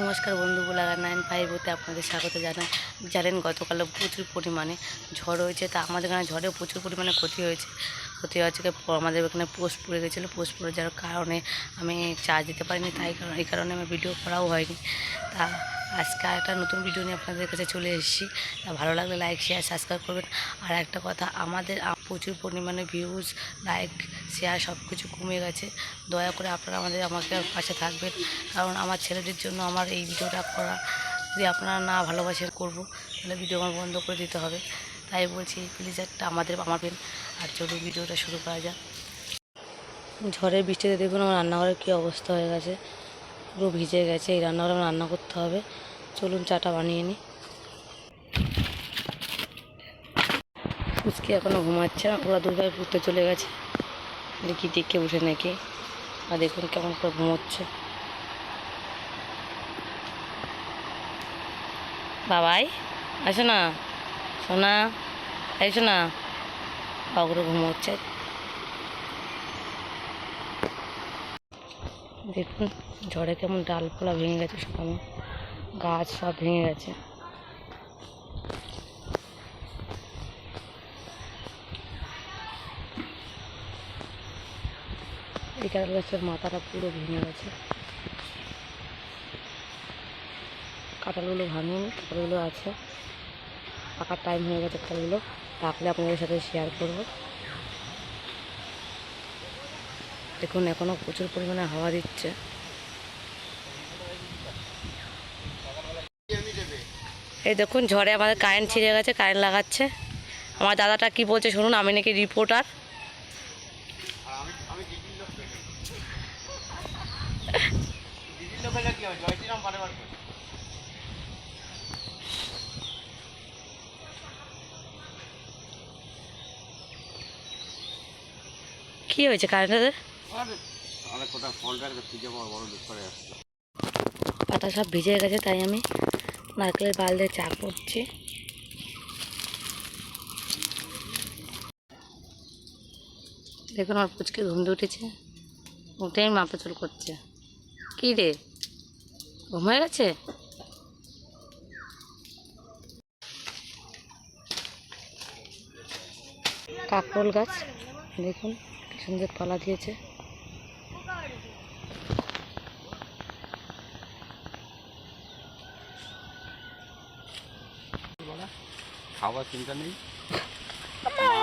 নমস্কার বন্ধু Golaghat nine five হতে আপনাদের স্বাগত জানাই। জানেন গতকালে প্রচুর পরিমাণে ঝড় হয়েছে, তা আমাদের এখানে ঝড়েও প্রচুর পরিমাণে ক্ষতি হয়েছে। ক্ষতি হচ্ছে কি আমাদের এখানে পোস্ট পড়ে গেছিল, পোস্ট পড়ে যাওয়ার কারণে আমি চার্জ দিতে পারিনি, তাই কারণ এই কারণে আমার ভিডিও করাও হয়নি। তা আজকে একটা নতুন ভিডিও নিয়ে আপনাদের কাছে চলে এসেছি। তা ভালো লাগলে লাইক শেয়ার সাবস্ক্রাইব করবেন। আর একটা কথা, আমাদের প্রচুর পরিমাণে ভিউজ লাইক শেয়ার সব কিছু কমে গেছে। দয়া করে আপনারা আমাদের, আমাকে পাশে থাকবেন। কারণ আমার ছেলেদের জন্য আমার এই ভিডিওটা করা, যদি আপনারা না ভালোবাসেন, করব। তাহলে ভিডিও আমার বন্ধ করে দিতে হবে। তাই বলছি প্লিজ একটা আমাদের আমার পেন আর চলুন ভিডিওটা শুরু করা যাক। ঝড়ের বৃষ্টিতে দেখুন আমার রান্নাঘরের কী অবস্থা হয়ে গেছে। পুরো ভিজে গেছে, এই রান্নাঘরে রান্না করতে হবে। চলুন চাটা বানিয়ে নিই। ফুচকি এখনও ঘুমাচ্ছে না, ওরা দুর্গায় ঘুরতে চলে গেছে। দেখি দেখে উঠে নাকি? আর দেখুন কেমন করে ঘুমোচ্ছে। বাবাই আসো না সোনা এসো না বাবুরে ঘুমোচ্ছে। দেখুন, ঝড়ে কেমন ডালপালা ভেঙে গেছে, সব গাছ সব ভেঙে গেছে। কারণ গাছের মাথাটা পুরো ভেঙে গেছে। কাঁঠালগুলো ভাঙিনি, কাঁঠালগুলো আছে। পাকার টাইম হয়ে গেছে কাঁঠালগুলো। পাকলে আপনাদের সাথে শেয়ার করব। দেখুন এখনও প্রচুর পরিমাণে হাওয়া দিচ্ছে। এই দেখুন, ঝড়ে আমাদের কারেন্ট ছিঁড়ে গেছে কারেন্ট লাগাচ্ছে। আমার দাদাটা কি বলছে শুনুন, আমি নাকি রিপোর্টার কি হয়েছে পাতা সব ভিজে গেছে, তাই আমি নারকেলের বাল দিয়ে চা করছি। দেখুন আমার পুচকে ঘুম উঠেছে, উঠেই মাপা চুল করছে। কী রে? ঘুম হয়ে গেছে? কাকরোল গাছ দেখুন কি সুন্দর পালা দিয়েছে। খাবার চিন্তা নেই।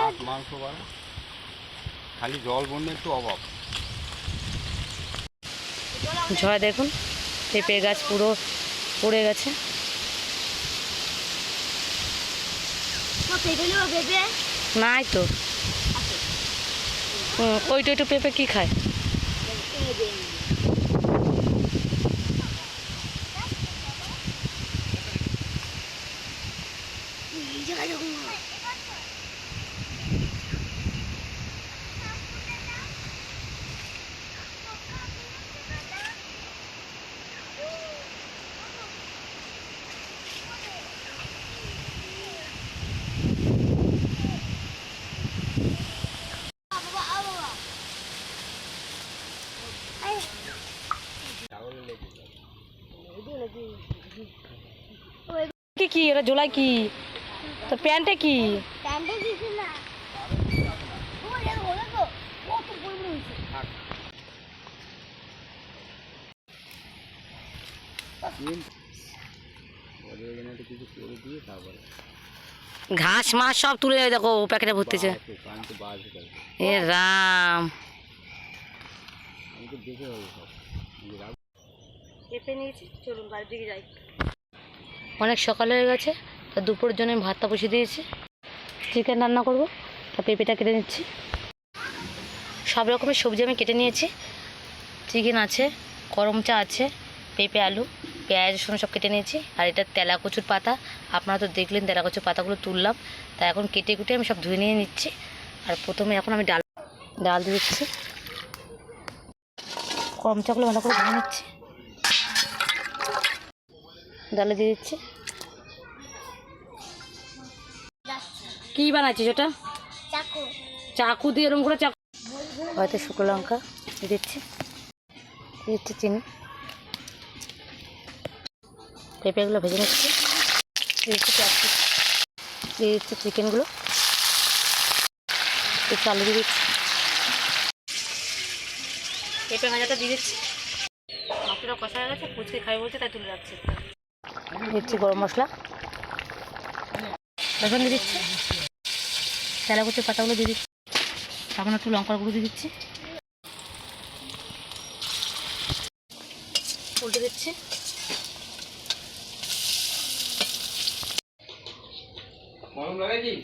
মাছ মাংস বাড়া। খালি জল বন্যা একটু অভাব। ঝড় দেখুন। পেঁপে গাছ পুরো পড়ে গেছে। নাই তো। ওইটা একটু পেঁপে কি খায়? কি জোলাই কি? তোর প্যান্টে কি? প্যান্টে কিছু না? তো ঘাস মাছ সব তুলে দেখো প্যাকেটে ভর্তিছে। তো। এ রাম। পেঁপে নিয়েছি, চলুন বাড়ির দিকে যাই। অনেক সকাল হয়ে গেছে, তা দুপুরের জন্য আমি ভাতটা বসিয়ে দিয়েছি। চিকেন রান্না করব, তা পেঁপেটা কেটে নিচ্ছি। সব রকমের সবজি আমি কেটে নিয়েছি। চিকেন আছে, গরম চা আছে, পেঁপে, আলু, পেঁয়াজ, রসুন সব কেটে নিয়েছি। আর এটা তেলা কচুর পাতা, আপনারা তো দেখলেন তেলা কচুর পাতাগুলো তুললাম। তা এখন কেটে কুটে আমি সব ধুয়ে নিয়ে নিচ্ছি। আর প্রথমে এখন আমি ডাল ডাল দিচ্ছি। গরম চাগুলো ভালো করে ধুয়ে নিচ্ছি। ডালে দিয়ে দিচ্ছি। কি বানাচ্ছিস ওটা? চাকু। চাকু দিয়ে এরকম করে চাকু হয়তো শুকনো লঙ্কা দিয়ে দিচ্ছি। দিয়ে দিচ্ছি চিনি। পেঁপেগুলো ভেজে নিচ্ছি। দিচ্ছি ক্যাপসিক দিয়ে দিচ্ছি চিকেনগুলো একটু আলু দিয়ে দিচ্ছি। পেঁপে ভাজাটা দিয়ে দিচ্ছি। মাংসটা কষা হয়ে গেছে পুচকে খাই বলছে তাই তুলে রাখছি। দিচ্ছি গরম মশলা। বেসন দিয়ে দিচ্ছি। তেলা কুচির পাতাগুলো দিয়ে দিচ্ছি। এখন একটু লঙ্কার গুঁড়ো দিয়ে দিচ্ছি। উল্টে দিচ্ছি। মরম লাগাইছি